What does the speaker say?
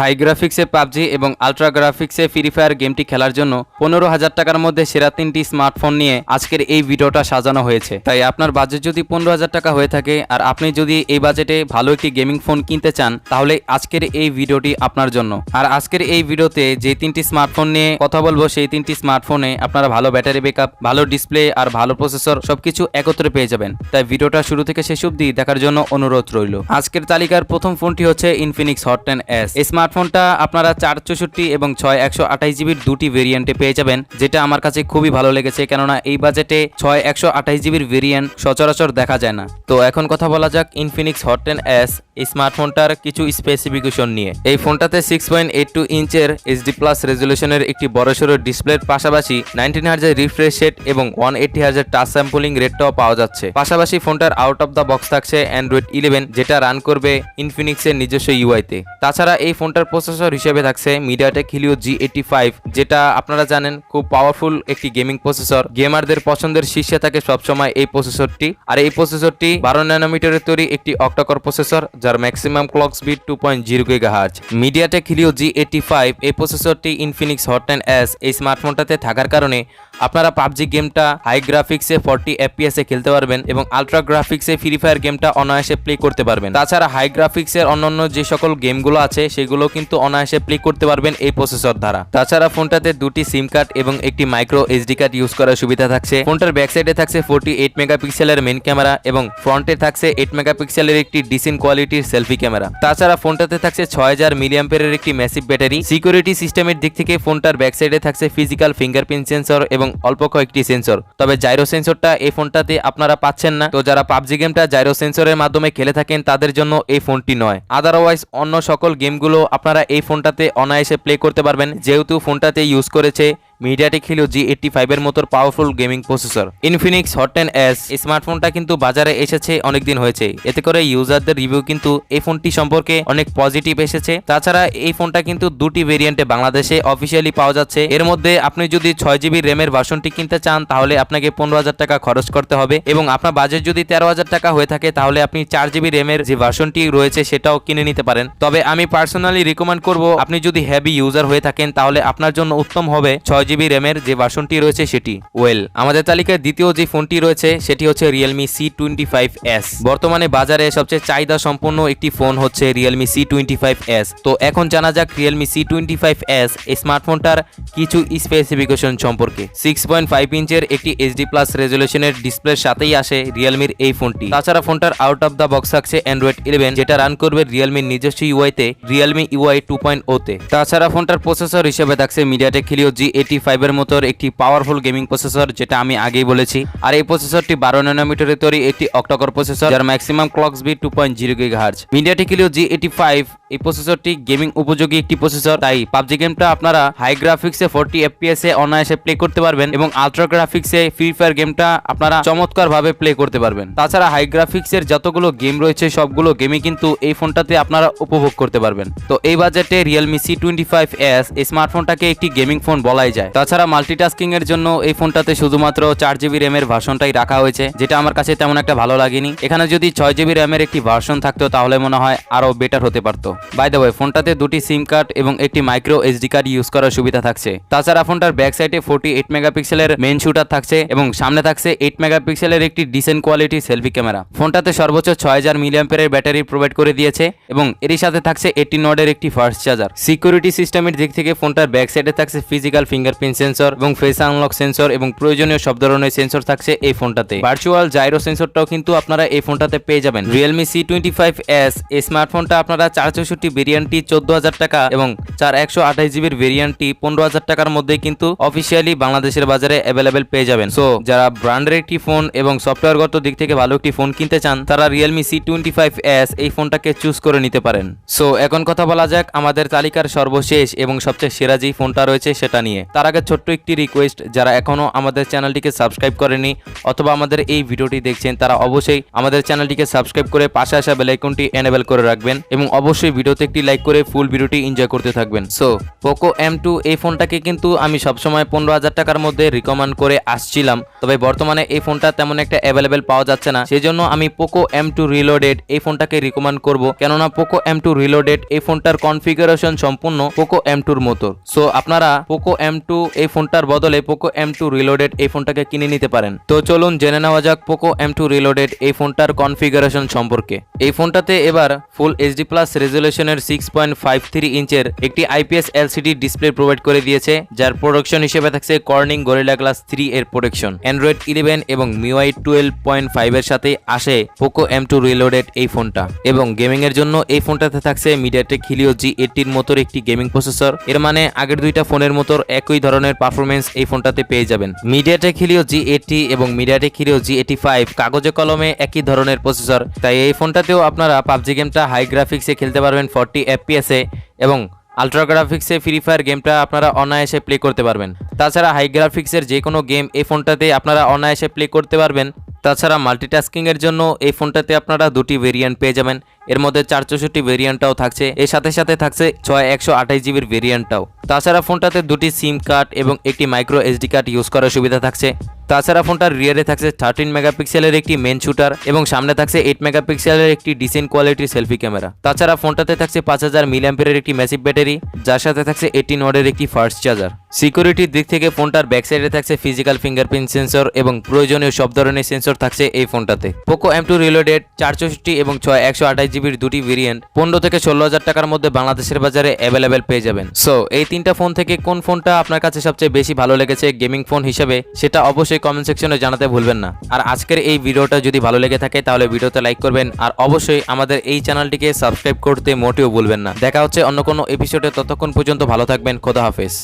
High গ্রাফিক্সে PUBG এবং ultra গ্রাফিক্সে ফ্রি ফায়ার গেমটি খেলার জন্য পনেরো হাজার টাকার মধ্যে সেরা তিনটি স্মার্টফোন নিয়ে আজকের এই ভিডিওটা সাজানো হয়েছে। তাই আপনার বাজেট যদি পনেরো হাজার টাকা হয়ে থাকে আর আপনি যদি এই বাজেটে ভালো একটি গেমিং ফোন কিনতে চান, তাহলে আজকের এই ভিডিওটি আপনার জন্য। আর আজকের এই ভিডিওতে যে তিনটি স্মার্টফোন নিয়ে কথা বলব, সেই তিনটি স্মার্টফোনে আপনারা ভালো ব্যাটারি ব্যাকআপ ভালো ডিসপ্লে আর ভালো প্রসেসর সবকিছু একত্রে পেয়ে যাবেন। তাই ভিডিওটা শুরু থেকে শেষ অবধি দেখার জন্য অনুরোধ রইল। আজকের তালিকার প্রথম ফোনটি হচ্ছে ইনফিনিক্স হট টেন এস এই স্মার্টফোনটা আপনারা চার চৌষট্টি এবং ছয় একশো আঠাশ জিবির দুটি ভেরিয়েন্টে পেয়ে যাবেন, যেটা আমার কাছে খুবই ভালো লেগেছে, কেননা এই বাজেটে ছয় একশো আঠাশ জিবির ভেরিয়েন্ট সচরাচর দেখা যায় না। তো এখন কথা বলা যাক ইনফিনিক্স হট টেন এস এই স্মার্টফোনটার কিছু স্পেসিফিকেশন নিয়ে। এই ফোনটাতে সিক্স পয়েন্ট এইট টু ইঞ্চের এইচডি প্লাস রেজলিউশনের একটি বড়সড় ডিসপ্লের পাশাপাশি নাইনটিন হার্জের রিফ্রেশ রেট এবং ওয়ান এইটি হার্জের টাচ স্যাম্পলিং রেটটাও পাওয়া যাচ্ছে। পাশাপাশি ফোনটার আউট অফ দ্য বক্স থাকছে অ্যান্ড্রয়েড ইলেভেন যেটা রান করবে ইনফিনিক্সের নিজস্ব ইউআইতে তাছাড়া এই ফোনটার প্রসেসর হিসেবে থাকছে MediaTek Helio G eighty five যেটা আপনারা জানেন খুব পাওয়ারফুল একটি গেমিং প্রসেসর গেমারদের পছন্দের শীর্ষে থাকে সবসময় এই প্রসেসরটি আর এই প্রসেসরটি বারো ন্যানোমিটারের তৈরি একটি অক্টাকর প্রসেসর যার maximum clock speed two point zero gigahertz MediaTek Helio G eighty five এই প্রসেসরটি ইনফিনিক্স হট টেন এস এই স্মার্টফোনটাতে থাকার কারণে আপনারা পাবজি গেমটা হাই গ্রাফিক্সে ফর্টি এফপিএসে খেলতে পারবেন এবং আলট্রা গ্রাফিক্সে ফ্রি ফায়ার গেমটা অনায়াসে প্লে করতে পারবেন। তাছাড়া হাই গ্রাফিক্সের অন্যান্য যে সকল গেমগুলো আছে সেগুলো কিন্তু অনায়াসে প্লে করতে পারবেন এই প্রসেসর দ্বারা। তাছাড়া ফোনটাতে দুটি সিম কার্ড এবং একটি মাইক্রো এইচডি কার্ড ইউজ করার সুবিধা থাকছে। ফোনটার ব্যাক সাইডে থাকছে ফোর্টি এইট মেগাপিক্সেলের মেন ক্যামেরা এবং ফ্রন্টে থাকছে এইট মেগাপিক্সেলের একটি ডিসেন্ট কোয়ালিটির সেলফি ক্যামেরা তাছাড়া ফোনটাতে থাকছে ছয় হাজার মিলিয়াম্পের একটি ম্যাসিভ ব্যাটারি সিকিউরিটি সিস্টেমের দিক থেকে ফোনটার ব্যাক সাইডে থাকছে ফিজিক্যাল ফিঙ্গারপ্রিন্ট সেন্সর এবং অল্প কয়েকটি সেন্সর তবে জাইরো সেন্সরটা এই ফোনটাতে আপনারা পাচ্ছেন না। তো যারা পাবজি গেমটা জাইরো সেন্সরের মাধ্যমে খেলে থাকেন, তাদের জন্য এই ফোনটি নয়। আদারওয়াইজ অন্য সকল গেমগুলো আপনারা এই ফোনটাতে অনায়াসে প্লে করতে পারবেন। যেহেতু ফোনটাতে ইউজ করেছে মিডিয়াটেক হিলো জি এইটটি ফাইভের মতো powerful gaming processor Infinix Hot ten S স্মার্টফোনটা কিন্তু বাজারে এসেছে, অনেকদিন হয়েছে। এতে করে ইউজারদের রিভিউ কিন্তু এই ফোনটি সম্পর্কে অনেক পজিটিভ এসেছে। তাছাড়া এই ফোনটা কিন্তু দুটি ভেরিয়েন্টে বাংলাদেশে অফিসিয়ালি পাওয়া যাচ্ছে। এর মধ্যে আপনি যদি ছয় জিবি র্যামের ভার্সনটি কিনতে চান, তাহলে আপনাকে পনেরো হাজার টাকা খরচ করতে হবে এবং আপনার বাজেট যদি তেরো হাজার টাকা হয়ে থাকে, তাহলে আপনি চার জিবি র্যামের যে ভার্সনটি রয়েছে, সেটাও কিনে নিতে পারেন। তবে আমি পার্সোনালি রিকমেন্ড করব, আপনি যদি হেভি ইউজার হয়ে থাকেন, তাহলে আপনার জন্য উত্তম হবে ছয় জিবি র্যামের যে ভার্সনটি রয়েছে সেটি। ওয়েল, আমাদের তালিকায় দ্বিতীয় যে ফোনটি রয়েছে সেটি হচ্ছে Realme C twenty five S বর্তমানে বাজারে সবচেয়ে চাহিদা সম্পন্ন একটি ফোন হচ্ছে Realme C twenty five S তো এখন জানা যাক Realme C twenty five S এই স্মার্টফোনটার কিছু স্পেসিফিকেশন সম্পর্কে। সিক্স পয়েন্ট ফাইভ ইঞ্চের একটি এইচডি প্লাস রেজলিউশনের ডিসপ্লের সাথেই আসে রিয়েলমির এই ফোনটি তাছাড়া ফোনটার আউট অফ দ্য বক্স থাকছে অ্যান্ড্রয়েড ইলেভেন যেটা রান করবে রিয়েলমির নিজস্ব ইউআইতে রিয়েলমি ইউআই টু পয়েন্ট ওতে তাছাড়া ফোনটার প্রসেসর হিসেবে থাকছে মিডিয়াটেক হিলিও জি এইটি ফাইভের মতো একটি পাওয়ারফুল গেমিং প্রসেসর যেটা আমি আগেই বলেছি। আর এই প্রসেসরটি বারো ন্যানোমিটারের তৈরি একটি অক্টাকর প্রসেসর যার maximum clock speed two point zero gigahertz MediaTek Helio G eighty five এই প্রসেসরটি গেমিং উপযোগী একটি প্রসেসর তাই পাবজি গেমটা আপনারা হাই গ্রাফিক্সে ফোরটি এফপিএস এ অনায়াসে প্লে করতে পারবেন এবং আলট্রা গ্রাফিক্সে ফ্রি ফায়ার গেমটা আপনারা চমৎকার ভাবে প্লে করতে পারবেন। তাছাড়া হাই গ্রাফিক্সের যতগুলো গেম রয়েছে, সবগুলো গেমই কিন্তু এই ফোনটাতে আপনারা উপভোগ করতে পারবেন। তো এই বাজেটে Realme C twenty five S এই স্মার্টফোনটাকে একটি গেমিং ফোন বলাই যায়। তাছাড়া মাল্টিটাস্কিং এর জন্য এই ফোনটাতে শুধুমাত্র চার জিবি র্যামের ভার্সনটাই রাখা হয়েছে, যেটা আমার কাছে তেমন একটা ভালো লাগেনি। এখানে যদি ছয় জিবি র্যামের একটি ভার্সন থাকতো, তাহলে মনে হয় আরও বেটার হতে পারতো। বাই দ্য ওয়ে ফোনটাতে দুটি সিম কার্ড এবং একটি মাইক্রো এইচডি কার্ড ইউজ করার সুবিধা থাকছে। তাছাড়া ফোনটার ব্যাক সাইডে ফোর্টি এইট মেগাপিক্সেলের মেন শুটার থাকছে এবং সামনে থাকছে এইট মেগাপিক্সেলের একটি ডিসেন্ট কোয়ালিটি সেলফি ক্যামেরা ফোনটাতে সর্বোচ্চ ছয় হাজার মিলিয়াম্পের ব্যাটারি প্রোভাইড করে দিয়েছে এবং এরই সাথে থাকছে এইটিন নডের একটি ফাস্ট চার্জার সিকিউরিটি সিস্টেমের দিক থেকে ফোনটার ব্যাক সাইডে থাকছে ফিজিক্যাল ফিঙ্গারপ্রিন্ট সেন্সর এবং ফেস আনলক সেন্সর এবং প্রয়োজনীয় সব ধরনের সেন্সর থাকছে এই ফোনটাতে। ভার্চুয়াল জাইরো সেন্সরটাও কিন্তু আপনারা এই ফোনটাতে পেয়ে যাবেন। Realme C twenty five S এই স্মার্টফোনটা আপনারা চার চৌষট্টি ভেরিয়েন্টটি চোদ্দ হাজার টাকা এবং চার একশো আঠাশ জিবির ভেরিয়েন্টটি পনেরো হাজার টাকার মধ্যে কিন্তু অফিসিয়ালি বাংলাদেশের বাজারে অ্যাভেলেবেল পেয়ে যাবেন। সো যারা ব্র্যান্ডের একটি ফোন এবং সফটওয়্যারগত দিক থেকে ভালো একটি ফোন কিনতে চান, তারা Realme C twenty five S এই ফোনটাকে চুজ করে নিতে পারেন। সো এখন কথা বলা যাক আমাদের তালিকার সর্বশেষ এবং সবচেয়ে সেরা যেই ফোনটা রয়েছে সেটা নিয়ে। তার তার আগে ছোট্ট একটি রিকোয়েস্ট যারা এখনও আমাদের চ্যানেলটিকে সাবস্ক্রাইব করেনি অথবা আমাদের এই ভিডিওটি দেখছেন, তারা অবশ্যই আমাদের চ্যানেলটিকে সাবস্ক্রাইব করে পাশে আসা বেলাইকনটি এনেবেল করে রাখবেন এবং অবশ্যই ভিডিওতে একটি লাইক করে ফুল ভিডিওটি এনজয় করতে থাকবেন। সো পোকো এম টু এই ফোনটাকে কিন্তু আমি সবসময় পনেরো হাজার টাকার মধ্যে রিকমেন্ড করে আসছিলাম, তবে বর্তমানে এই ফোনটা তেমন একটা অ্যাভেলেবেল পাওয়া যাচ্ছে না। সেই জন্য আমি পোকো এম টু রিলোডেড এই ফোনটাকে রিকমেন্ড করব, কেননা পোকো এম টু রিলোডেড এই ফোনটার কনফিগারেশন সম্পূর্ণ পোকো এম টুর মতো। সো আপনারা পোকো এম টু এই ফোনটার বদলে পোকো এম টু রিলোডেড এই ফোনটাকে কিনে নিতে পারেন। তো চলুন জেনে নেওয়া যাক পোকো এম টু রিলোডেড এই ফোনটার কনফিগারেশন সম্পর্কে। এই ফোনটাতে এবার ফুল এইচডি প্লাস রেজুলেশনের সিক্স পয়েন্ট ফাইভ থ্রি ইঞ্চের একটি আইপিএস এলসিডি ডিসপ্লে প্রোভাইড করে দিয়েছে, যার প্রোডাকশন হিসেবে থাকছে কর্নিং গরিলা গ্লাস থ্রি এর প্রোটেকশন অ্যান্ড্রয়েড ইলেভেন এবং মিউআই টুয়েলভ পয়েন্ট ফাইভের সাথে আসে পোকো এম টু রিলোডেড এই ফোনটা। এবং গেমিং এর জন্য এই ফোনটাতে থাকছে মিডিয়াটেক হিলিও জি এইটির মতোর একটি গেমিং প্রসেসর এর মানে আগের দুইটা ফোনের মতোর একই ধরনের পারফরমেন্স এই ফোনটাতে পেয়ে যাবেন। মিডিয়াটেক হিলিও জি এইটি এবং MediaTek Helio G eighty five কাগজে কলমে একই ধরনের প্রসেসর তাই এই ফোনটাতেও আপনারা পাবজি গেমটা হাই গ্রাফিক্সে খেলতে পারবেন ফর্টি এফপিএসে এবং আলট্রা গ্রাফিক্সে ফ্রি ফায়ার গেমটা আপনারা অনায়াসে প্লে করতে পারবেন। তাছাড়া হাই গ্রাফিক্সের যে কোনো গেম এই ফোনটাতে আপনারা অনায়াসে প্লে করতে পারবেন। তাছাড়া মাল্টিটাস্কিংয়ের জন্য এই ফোনটাতে আপনারা দুটি ভেরিয়েন্ট পেয়ে যাবেন। এর মধ্যে চার চৌষট্টি ভেরিয়েন্টটাও থাকছে। এর সাথে সাথে থাকছে ছয় একশো আঠাশ জিবির ভেরিয়েন্টটাও তাছাড়া ফোনটাতে দুটি সিম কার্ড এবং একটি মাইক্রো এসডি কার্ড ইউজ করার সুবিধা থাকছে। তাছাড়া ফোনটার রিয়ারে থাকছে থার্টিন মেগাপিক্সেলের একটি মেন শুটার এবং সামনে থাকছে এইট মেগাপিক্সেলের একটি ডিসেন্ট কোয়ালিটির সেলফি ক্যামেরা তাছাড়া ফোনটাতে থাকছে পাঁচ হাজার মিলিয়াম্পিয়ারের একটি ম্যাসিভ ব্যাটারি যার সাথে থাকছে এইটিন ওয়ার্ডের একটি ফার্স্ট চার্জার সিকিউরিটির দিক থেকে ফোনটার ব্যাক সাইডে থাকছে ফিজিক্যাল ফিঙ্গারপ্রিন্ট সেন্সর এবং প্রয়োজনীয় সব ধরনের সেন্সর থাকছে এই ফোনটাতে। পোকো এম টু রিলোডেড চার চৌষট্টি এবং ছয় একশো আঠাশ জিবির দুটি ভেরিয়েন্ট পনেরো থেকে ষোলো হাজার টাকার মধ্যে বাংলাদেশের বাজারে অ্যাভেলেবেল পেয়ে যাবেন। সো এই তিনটা ফোন থেকে কোন ফোনটা আপনার কাছে সবচেয়ে বেশি ভালো লেগেছে গেমিং ফোন হিসেবে, সেটা অবশ্যই কমেন্ট সেকশনে জানাতে ভুলবেন না। আর আজকের এই ভিডিওটা যদি ভালো লেগে থাকে, তাহলে ভিডিওতে লাইক করবেন। আর অবশ্যই আমাদের এই চ্যানেলটিকে সাবস্ক্রাইব করতে মোটেও ভুলবেন না। দেখা হচ্ছে অন্য কোনো এপিসোডে ততক্ষণ পর্যন্ত ভালো থাকবেন। খোদা হাফেজ।